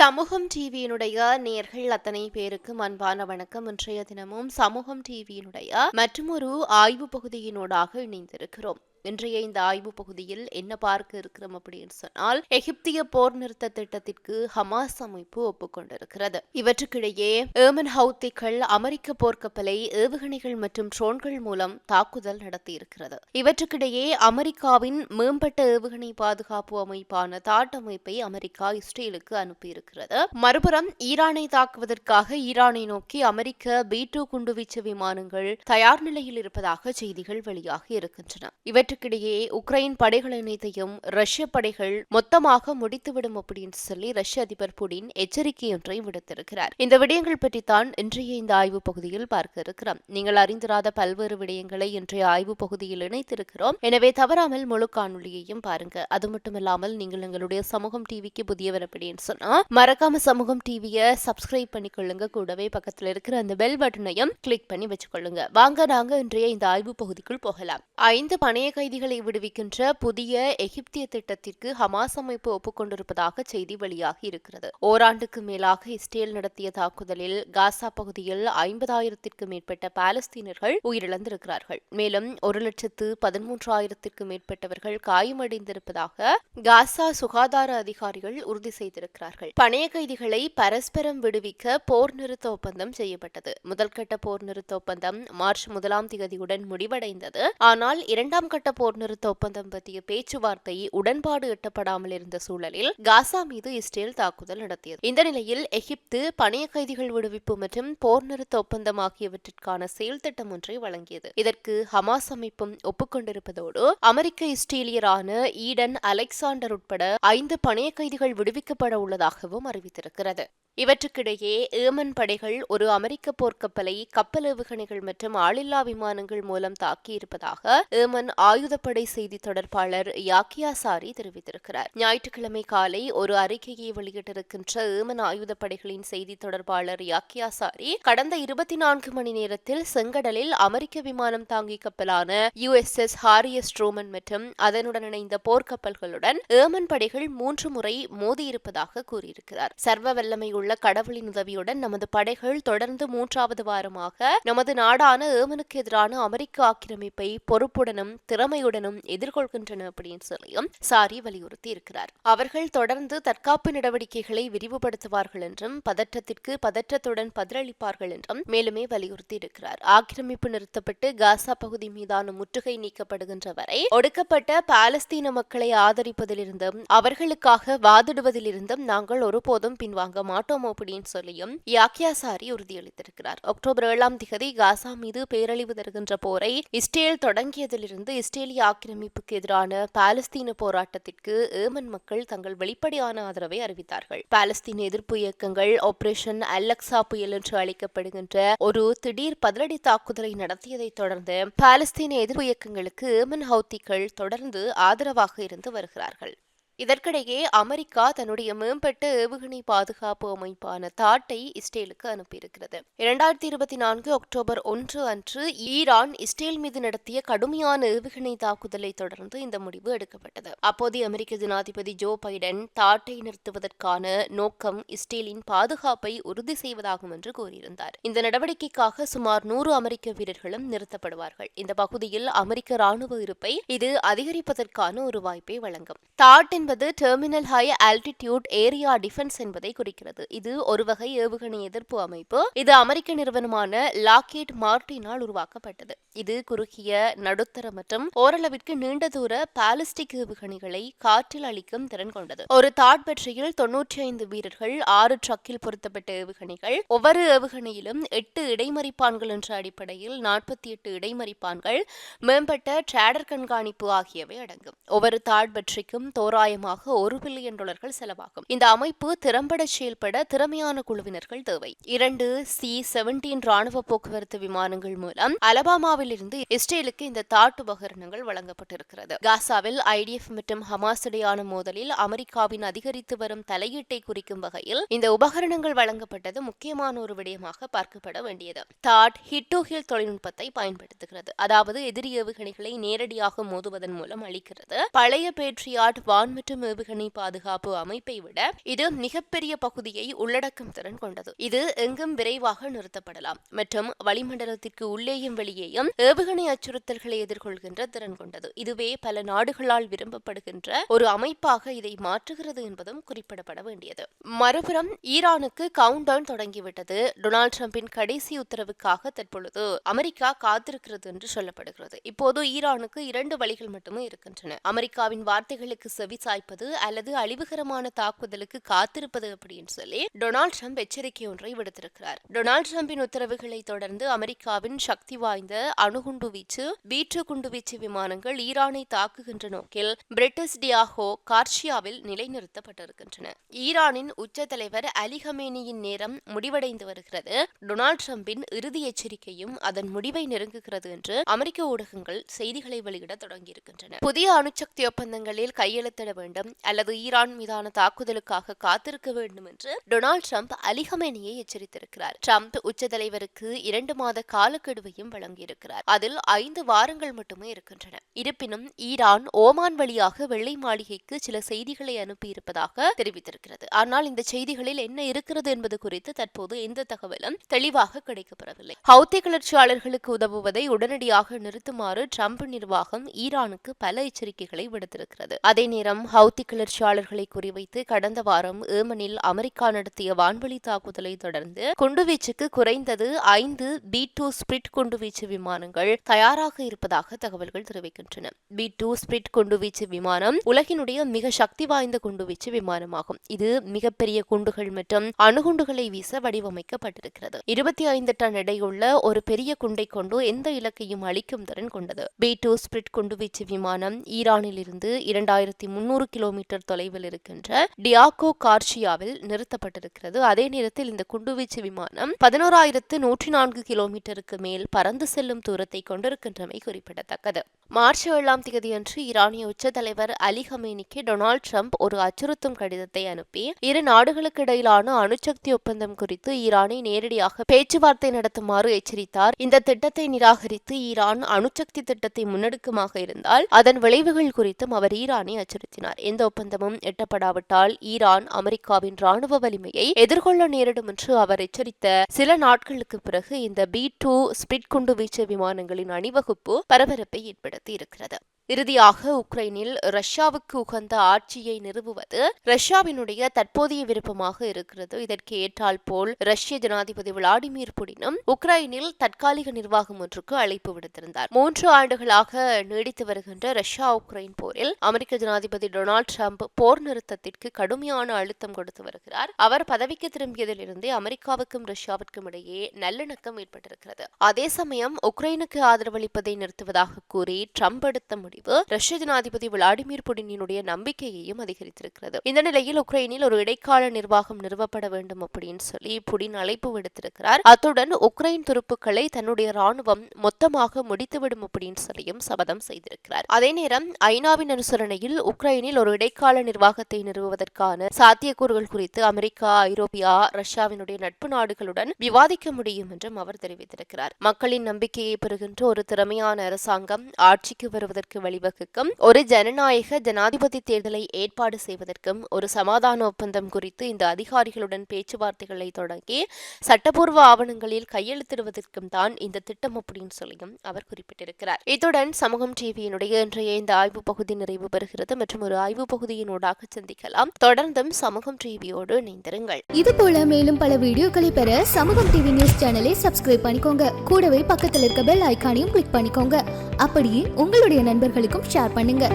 சமூகம் டிவியினுடைய நேர்கள் அத்தனை பேருக்கும் அன்பான வணக்கம். இன்றைய தினமும் சமூகம் டிவியினுடைய மற்றொரு ஆய்வு பகுதியினூடாக இணைந்திருக்கிறோம். இன்றைய இந்த ஆய்வு பகுதியில் என்ன பார்க்க இருக்கிறோம் அப்படின்னு சொன்னால் எகிப்திய போர் நிறுத்த திட்டத்திற்கு ஹமாஸ் அமைப்பு ஒப்புக்கொண்டிருக்கிறது இவற்றுக்கிடையே ஏமன் ஹவுத்திகள் அமெரிக்க போர்க்கப்பலை ஏவுகணைகள் மற்றும் ட்ரோன்கள் மூலம் தாக்குதல் நடத்தியிருக்கிறது. இவற்றுக்கிடையே அமெரிக்காவின் மேம்பட்ட ஏவுகணை பாதுகாப்பு அமைப்பான தாட் அமைப்பை அமெரிக்கா இஸ்ரேலுக்கு அனுப்பியிருக்கிறது. மறுபுறம் ஈரானை தாக்குவதற்காக ஈரானை நோக்கி அமெரிக்க பி டூ குண்டுவீச்சு விமானங்கள் தயார் நிலையில் இருப்பதாக செய்திகள் வெளியாகி இருக்கின்றன. இவற்றுக்கிடையே உக்ரைன் படைகள் இணைத்தையும் ரஷ்ய படைகள் மொத்தமாக முடித்துவிடும் அப்படின்னு சொல்லி ரஷ்ய அதிபர் புடின் எச்சரிக்கை ஒன்றை விடுத்திருக்கிறார். இந்த விடயங்கள் பற்றித்தான் இன்றைய இந்த ஆய்வு பகுதியில் பார்க்க இருக்கிறோம். நீங்கள் அறிந்திராத பல்வேறு விடயங்களை இன்றைய ஆய்வு பகுதியில் இணைத்திருக்கிறோம். எனவே தவறாமல் முழு காணொலியையும் பாருங்க. அது மட்டுமில்லாமல் நீங்கள் எங்களுடைய சமூகம் டிவிக்கு புதியவர் அப்படின்னு சொன்னா மறக்காம சமூகம் டிவியை சப்ஸ்கிரைப் பண்ணிக்கொள்ளுங்க. கூடவே பக்கத்தில் இருக்கிற அந்த பெல் பட்டனையும் கிளிக் பண்ணி வச்சுக்கொள்ளுங்க. வாங்க நாங்க இன்றைய இந்த ஆய்வு பகுதிக்குள் போகலாம். ஐந்து பணைய கைதிகளை விடுவிக்கின்ற புதிய எகிப்திய திட்டத்திற்கு ஹமாஸ் அமைப்பு ஒப்புக்கொண்டிருப்பதாக செய்தி வெளியாகி இருக்கிறது. ஓராண்டுக்கு மேலாக இஸ்ரேல் நடத்திய தாக்குதலில் காசா பகுதியில் ஐம்பதாயிரத்திற்கு மேற்பட்ட பாலஸ்தீனர்கள் உயிரிழந்திருக்கிறார்கள். மேலும் ஒரு லட்சத்து பதிமூன்றாயிரத்திற்கு மேற்பட்டவர்கள் காயமடைந்திருப்பதாக காசா சுகாதார அதிகாரிகள் உறுதி செய்திருக்கிறார்கள். பணைய கைதிகளை பரஸ்பரம் விடுவிக்க போர் நிறுத்த ஒப்பந்தம் செய்யப்பட்டது. முதல்கட்ட போர் நிறுத்த ஒப்பந்தம் மார்ச் முதலாம் தேதியுடன் முடிவடைந்தது. ஆனால் இரண்டாம் கட்ட போர் நிறுத்த ஒப்பந்தம் பற்றிய பேச்சுவார்த்தை உடன்பாடு எட்டப்படாமல் இருந்த சூழலில் காசா மீது இஸ்ரேல் தாக்குதல் நடத்தியது. இந்த நிலையில் எகிப்து பணைய கைதிகள் விடுவிப்பு மற்றும் போர் நிறுத்த ஒப்பந்தம் ஆகியவற்றிற்கான செயல் திட்டம் ஒன்றை வழங்கியது. இதற்கு ஹமாஸ் அமைப்பும் ஒப்புக்கொண்டிருப்பதோடு அமெரிக்க இஸ்ரேலியரான ஈடன் அலெக்சாண்டர் உட்பட ஐந்து பணைய கைதிகள் விடுவிக்கப்பட உள்ளதாகவும் அறிவித்திருக்கிறது. இவற்றுக்கிடையே ஏமன் படைகள் ஒரு அமெரிக்க போர்க்கப்பலை கப்பல் ஏவுகணைகள் மற்றும் ஆளில்லா விமானங்கள் மூலம் தாக்கியிருப்பதாக ஏமன் ஆயுதப்படை செய்தி தொடர்பாளர் யாக்கியா சாரி தெரிவித்திருக்கிறார். ஞாயிற்றுக்கிழமை காலை ஒரு அறிக்கையை வெளியிட்டிருக்கின்ற ஏமன் ஆயுதப்படைகளின் செய்தி தொடர்பாளர் யாக்கியா சாரி கடந்த இருபத்தி நான்கு மணி நேரத்தில் செங்கடலில் அமெரிக்க விமானம் தாங்கி கப்பலான யுஎஸ்எஸ் ஹாரியஸ் ட்ரூமன் மற்றும் அதனுடன் இணைந்த போர்க்கப்பல்களுடன் ஏமன் படைகள் மூன்று முறை மோதியிருப்பதாக கூறியிருக்கிறார். சர்வ வல்லமையுள்ள உள்ள கடவுளின் உதவியுடன் நமது படைகள் தொடர்ந்து மூன்றாவது வாரமாக நமது நாடான ஏமனுக்கு எதிரான அமெரிக்க ஆக்கிரமிப்பை பொறுப்புடனும் திறமையுடனும் எதிர்கொள்கின்றன அப்படின்னு சொல்லியும் சாரி வலியுறுத்தி இருக்கிறார். அவர்கள் தொடர்ந்து தற்காப்பு நடவடிக்கைகளை விரிவுபடுத்துவார்கள் என்றும் பதற்றத்திற்கு பதற்றத்துடன் பதிலளிப்பார்கள் என்றும் மேலுமே வலியுறுத்தி இருக்கிறார். ஆக்கிரமிப்பு நிறுத்தப்பட்டு காசா பகுதி மீதான முற்றுகை நீக்கப்படுகின்ற வரை ஒடுக்கப்பட்ட பாலஸ்தீன மக்களை ஆதரிப்பதிலிருந்தும் அவர்களுக்காக வாதிடுவதிலிருந்தும் நாங்கள் ஒருபோதும் பின்வாங்க மாட்டோம். மாட்டோம் அப்படின்னு சொல்லியும் யாக்கியாசாரி உறுதியளித்திருக்கிறார். அக்டோபர் ஏழாம் திகதி காசா மீது பேரழிவு தருகின்ற போரை இஸ்ரேல் தொடங்கியதிலிருந்து இஸ்ரேலிய ஆக்கிரமிப்புக்கு எதிரான பாலஸ்தீன போராட்டத்திற்கு ஏமன் மக்கள் தங்கள் வெளிப்படையான ஆதரவை அறிவித்தார்கள். பாலஸ்தீன எதிர்ப்பு இயக்கங்கள் ஆபரேஷன் அலெக்சா புயல் என்று அழைக்கப்படுகின்ற ஒரு திடீர் பதிலடி தாக்குதலை நடத்தியதைத் தொடர்ந்து பாலஸ்தீன எதிர்ப்பு இயக்கங்களுக்கு ஏமன் ஹவுத்திகள் தொடர்ந்து ஆதரவாக இருந்து வருகிறார்கள். இதற்கிடையே அமெரிக்கா தன்னுடைய மேம்பட்ட ஏவுகணை பாதுகாப்பு அமைப்பான தாட்டை இஸ்ரேலுக்கு அனுப்பியிருக்கிறது. இரண்டாயிரத்தி இருபத்தி நான்கு அக்டோபர் ஒன்று அன்று ஈரான் இஸ்ரேல் மீது நடத்திய கடுமையான ஏவுகணை தாக்குதலை தொடர்ந்து இந்த முடிவு எடுக்கப்பட்டது. அப்போதைய அமெரிக்க ஜனாதிபதி ஜோ பைடன் தாட்டை நிறுத்துவதற்கான நோக்கம் இஸ்ரேலின் பாதுகாப்பை உறுதி செய்வதாகும் என்று கூறியிருந்தார். இந்த நடவடிக்கைக்காக சுமார் நூறு அமெரிக்க வீரர்களும் நிறுத்தப்படுவார்கள். இந்த பகுதியில் அமெரிக்க ராணுவ இருப்பை இது அதிகரிப்பதற்கான ஒரு வாய்ப்பை வழங்கும். தாட் என்பது terminal high altitude area defence என்பதை குறிக்கிறது. இது ஒரு வகை ஏவுகணை எதிர்ப்பு அமைப்பு. இது அமெரிக்க நிறுவனமான லாக்கேட் மார்டினால் உருவாக்கப்பட்டது. இது குறுகிய நடுத்தர மற்றும் ஓரளவிற்கு நீண்ட தூர பாலிஸ்டிக் ஏவுகணைகளை காற்றில் அளிக்கும் திறன் கொண்டது. ஒரு தாட் பற்றியில் தொன்னூற்றி ஐந்து வீரர்கள் ஆறு ட்ரக்கில் பொருத்தப்பட்ட ஏவுகணைகள் ஒவ்வொரு ஏவுகணையிலும் எட்டு இடைமறிப்பான்கள் என்ற அடிப்படையில் நாற்பத்தி எட்டு இடைமறிப்பான்கள் மேம்பட்ட ட்ராடர் கண்காணிப்பு ஆகியவை அடங்கும். ஒவ்வொரு தாட் பற்றிக்கும் தோராயம் தோராயமாக ஒரு பில்லியன் டாலர்கள் செலவாகும். இந்த அமைப்பு திறம்பட செயல்பட திறமையான குழுவினர்கள் தேவை. இரண்டு சி செவன்டீன் ராணுவ போக்குவரத்து விமானங்கள் மூலம் அலபாமாவில் இருந்து இஸ்ரேலுக்கு இந்த தாட்டு உபகரணங்கள் வழங்கப்பட்டிருக்கிறது. காசாவில் ஐடிஎஃப் மற்றும் ஹமாஸ் இடையான மோதலில் அமெரிக்காவின் அதிகரித்து வரும் தலையீட்டை குறிக்கும் வகையில் இந்த உபகரணங்கள் வழங்கப்பட்டது முக்கியமான ஒரு விடயமாக பார்க்கப்பட வேண்டியது. தாட் ஹிட் டு ஹில் தொழில்நுட்பத்தை பயன்படுத்துகிறது. அதாவது எதிரி ஏவுகணைகளை நேரடியாக மோதுவதன் மூலம் அளிக்கிறது பழைய பேட்ரியாட் வான் மற்றும் மற்றும் ஏவுகணை பாதுகாப்பு அமைப்பை விட இது மிகப்பெரிய பகுதியை உள்ளடக்கும் திறன் கொண்டது. இது எங்கும் விரைவாக நிறுத்தப்படலாம். மற்றும் வளிமண்டலத்திற்கு உள்ளேயும் வெளியேயும் ஏவுகணை அச்சுறுத்தல்களை எதிர்கொள்கின்ற திறன் கொண்டது. இதுவே பல நாடுகளால் விரும்பப்படுகின்ற ஒரு அமைப்பாக இதை மாற்றுகிறது என்பதும் குறிப்பிடப்பட வேண்டியது. மறுபுறம் ஈரானுக்கு கவுண்ட் டவுன் தொடங்கிவிட்டது. டொனால்டு டிரம்பின் கடைசி உத்தரவுக்காக தற்பொழுது அமெரிக்கா காத்திருக்கிறது என்று சொல்லப்படுகிறது. இப்போது ஈரானுக்கு இரண்டு வழிகள் மட்டுமே இருக்கின்றன. அமெரிக்காவின் வார்த்தைகளுக்கு செவி சாய்ப்பது அல்லது அழிவுகரமான தாக்குதலுக்கு காத்திருப்பது அப்படின்னு சொல்லி டொனால்டு ட்ரம்ப் எச்சரிக்கை ஒன்றை விடுத்திருக்கிறார். டொனால்டு ட்ரம்பின் உத்தரவுகளை தொடர்ந்து அமெரிக்காவின் சக்தி வாய்ந்த அணுகுண்டு வீச்சு வீற்று குண்டு வீச்சு விமானங்கள் ஈரானை தாக்குகின்ற நோக்கில் பிரிட்டிஷ் டியாகோ கார்ஷியாவில் நிலைநிறுத்தப்பட்டிருக்கின்றன. ஈரானின் உச்ச தலைவர் அலி ஹமேனியின் நேரம் முடிவடைந்து வருகிறது. டொனால்டு ட்ரம்பின் இறுதி எச்சரிக்கையும் அதன் முடிவை நெருங்குகிறது என்று அமெரிக்க ஊடகங்கள் செய்திகளை வெளியிட தொடங்கியிருக்கின்றன. புதிய அணுசக்தி ஒப்பந்தங்களில் கையெழுத்திட வேண்டும். அல்லது ஈரான் மீதான தாக்குதலுக்காக காத்திருக்க வேண்டும் என்று டொனால்டு ட்ரம்ப் அலிகமேனியை எச்சரித்திருக்கிறார். ட்ரம்ப் உச்சத்தலைவருக்கு இரண்டு மாத காலக்கெடுவையும் வழங்கியிருக்கிறார். அதில் ஐந்து வாரங்கள் மட்டுமே இருக்கின்றன. இருப்பினும் ஈரான் ஓமான் வழியாக வெள்ளை மாளிகைக்கு சில செய்திகளை அனுப்பியிருப்பதாக தெரிவித்திருக்கிறது. ஆனால் இந்த செய்திகளில் என்ன இருக்கிறது என்பது குறித்து தற்போது எந்த தகவலும் தெளிவாக கிடைக்கப்பெறவில்லை. ஹவுத்தி கிளர்ச்சியாளர்களுக்கு உதவுவதை உடனடியாக நிறுத்துமாறு ட்ரம்ப் நிர்வாகம் ஈரானுக்கு பல எச்சரிக்கைகளை விடுத்திருக்கிறது. அதே நேரம் ஹவுத்தி கிளர்ச்சியாளர்களை குறிவைத்து கடந்த வாரம் ஏமனில் அமெரிக்கா நடத்திய வான்வழி தாக்குதலை தொடர்ந்து குண்டுவீச்சுக்கு குறைந்தது ஐந்து பி டூ ஸ்பிரிட் குண்டுவீச்சு விமானங்கள் தயாராக இருப்பதாக தகவல்கள் தெரிவிக்கின்றன. பி டூ ஸ்பிரிட் குண்டுவீச்சு விமானம் உலகினுடைய மிக சக்தி வாய்ந்த குண்டுவீச்சு விமானமாகும். இது மிகப்பெரிய குண்டுகள் மற்றும் அணுகுண்டுகளை வீச வடிவமைக்கப்பட்டிருக்கிறது. இருபத்தி ஐந்து டன் எடையுள்ள ஒரு பெரிய குண்டை கொண்டு எந்த இலக்கையும் அளிக்கும் திறன் கொண்டது. பி டூ ஸ்பிரிட் குண்டுவீச்சு விமானம் ஈரானில் இருந்து இரண்டாயிரத்தி முன்னூறு கிலோமீட்டர் தொலைவில் இருக்கின்ற டியாகோ கார்ஷியாவில் நிறுத்தப்பட்டிருக்கிறது. அதே நேரத்தில் இந்த குண்டுவீச்சு விமானம் பதினோராயிரத்து நூற்றி நான்கு கிலோமீட்டருக்கு மேல் பறந்து செல்லும் தூரத்தை கொண்டிருக்கின்றமை குறிப்பிடத்தக்கது. மார்ச் ஏழாம் தேதியன்று ஈரானிய உச்ச தலைவர் அலி ஹமேனிக்கு டொனால்டு ட்ரம்ப் ஒரு அச்சுறுத்தும் கடிதத்தை அனுப்பி இரு நாடுகளுக்கு இடையிலான அணுசக்தி ஒப்பந்தம் குறித்து ஈரானை நேரடியாக பேச்சுவார்த்தை நடத்துமாறு எச்சரித்தார். இந்த திட்டத்தை நிராகரித்து ஈரான் அணுசக்தி திட்டத்தை முன்னெடுக்குமாக இருந்தால் அதன் விளைவுகள் குறித்தும் அவர் ஈரானை அச்சுறுத்தினார். எந்த ஒப்பந்தமும் எட்டப்படாவிட்டால் ஈரான் அமெரிக்காவின் ராணுவ வலிமையை எதிர்கொள்ள நேரிடும் என்று அவர் எச்சரித்த சில நாட்களுக்கு பிறகு இந்த பி டூ ஸ்பிரிட் குண்டு வீச்சு விமானங்களின் அணிவகுப்பு பரபரப்பை ஏற்படுத்தி இருக்கிறது. இறுதியாக உக்ரைனில் ரஷ்யாவுக்கு உகந்த ஆட்சியை நிறுவுவது ரஷ்யாவினுடைய தற்போதைய விருப்பமாக இருக்கிறது. இதற்கு ஏற்றால் போல் ரஷ்ய ஜனாதிபதி விளாடிமிர் புடினும் உக்ரைனில் தற்காலிக நிர்வாகம் ஒன்றுக்கு அழைப்பு விடுத்திருந்தார். மூன்று ஆண்டுகளாக நீடித்து வருகின்ற ரஷ்யா உக்ரைன் போரில் அமெரிக்க ஜனாதிபதி டொனால்டு டிரம்ப் போர் நிறுத்தத்திற்கு கடுமையான அழுத்தம் கொடுத்து வருகிறார். அவர் பதவிக்கு திரும்பியதிலிருந்தே அமெரிக்காவுக்கும் ரஷ்யாவிற்கும் இடையே நல்லிணக்கம் ஏற்பட்டிருக்கிறது. அதே சமயம் உக்ரைனுக்கு ஆதரவளிப்பதை நிறுத்துவதாக கூறி ட்ரம்ப் எடுத்த முடிவு முடிவு ரஷ்ய ஜனாதிபதி விளாடிமிர் புடினினுடைய நம்பிக்கையையும் அதிகரித்திருக்கிறது. இந்த நிலையில் உக்ரைனில் ஒரு இடைக்கால நிர்வாகம் நிறுவப்பட வேண்டும் அப்படின்னு சொல்லி புடின் அழைப்பு விடுத்திருக்கிறார். அத்துடன் உக்ரைன் துருப்புக்களை தன்னுடைய ராணுவம் மொத்தமாக முடித்துவிடும் அப்படின்னு சொல்லியும் சபதம் செய்திருக்கிறார். அதே நேரம் ஐநாவின் அனுசரணையில் உக்ரைனில் ஒரு இடைக்கால நிர்வாகத்தை நிறுவுவதற்கான சாத்தியக்கூறுகள் குறித்து அமெரிக்கா ஐரோப்பியா ரஷ்யாவினுடைய நட்பு நாடுகளுடன் விவாதிக்க முடியும் என்றும் அவர் தெரிவித்திருக்கிறார். மக்களின் நம்பிக்கையை பெறுகின்ற ஒரு திறமையான அரசாங்கம் ஆட்சிக்கு வருவதற்கு வழிவகுக்கும் ஒரு ஜனநாயக ஜனாதிபதி தேர்தலை ஏற்பாடு செய்வதற்கும் ஒரு சமாதான ஒப்பந்தம் குறித்து இந்த அதிகாரிகளுடன் பேச்சுவார்த்தைகளை தொடங்கி சட்டப்பூர்வ ஆவணங்களில் கையெழுத்திடுவதற்கும் தான் இந்த திட்டம் அப்படின்னு சொல்லியும் அவர் குறிப்பிட்டிருக்கிறார். இத்துடன் சமூகம் டிவியினுடைய இன்றைய இந்த ஆய்வு பகுதி நிறைவு பெறுகிறது. மற்றும் ஒரு ஆய்வு பகுதியினூடாக சந்திக்கலாம். தொடர்ந்தும் சமூகம் டிவியோடு இணைந்திருங்கள். இது போல மேலும் பல வீடியோக்களை பெற சமூகம் டிவி நியூஸ் சேனலை சப்ஸ்கிரைப் பண்ணிக்கோங்க. கூடவே பக்கத்தில் இருக்க பெல் ஐக்கானையும் கிளிக் பண்ணிக்கோங்க. அப்படியே உங்களுடைய நண்பர்களுக்கும் ஷேர் பண்ணுங்கள்